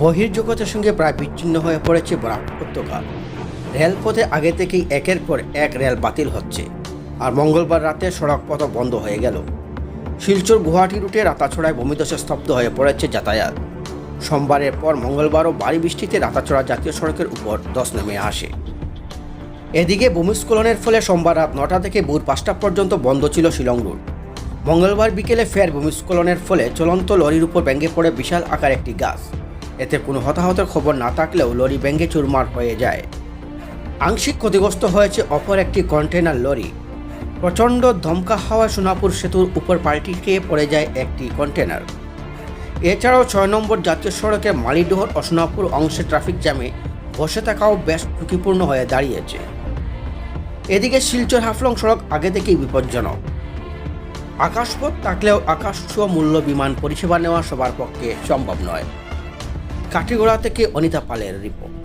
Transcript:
বহির্জগতের সঙ্গে প্রায় বিচ্ছিন্ন হয়ে পড়েছে বরাক উপত্যকা। রেলপথে আগে থেকেই একের পর এক রেল বাতিল হচ্ছে, আর মঙ্গলবার রাতে সড়ক পথ বন্ধ হয়ে গেল। শিলচর গুয়াহাটি রুটে রাতাছড়ায় ভূমিদশে স্তব্ধ হয়ে পড়েছে যাতায়াত। সোমবারের পর মঙ্গলবারও ভারী বৃষ্টিতে রাতাছড়া জাতীয় সড়কের উপর দশ নেমে আসে। এদিকে ভূমিস্খলনের ফলে সোমবার রাত নটা থেকে ভোর পাঁচটা পর্যন্ত বন্ধ ছিল শিলং রুট। মঙ্গলবার বিকেলে ফের ভূমিস্খলনের ফলে চলন্ত লরির উপর ভেঙে পড়ে বিশাল আকার একটি গাছ। এতে কোনো হতাহতের খবর না থাকলেও লরি ভেঙে চুরমার হয়ে যায়। আংশিক ক্ষতিগ্রস্ত হয়েছে অপর একটি কন্টেনার লরি। প্রচণ্ড ধমকা হাওয়া সোনাপুর সেতুর উপর পাল্টি খেয়ে পড়ে যায় একটি কন্টেনার এছাড়াও ছয় নম্বর জাতীয় সড়কে মালিডোহর ও সোনাপুর অংশে ট্রাফিক জ্যামে বসে থাকাও বেশ ঝুঁকিপূর্ণ হয়ে দাঁড়িয়েছে। এদিকে শিলচর হাফলং সড়ক আগে থেকেই বিপজ্জনক। আকাশপথ থাকলেও আকাশ মূল্য বিমান পরিষেবা নেওয়া সবার পক্ষে সম্ভব নয়। কাঠিগোড়া থেকে অনিতা পালের রিপোর্ট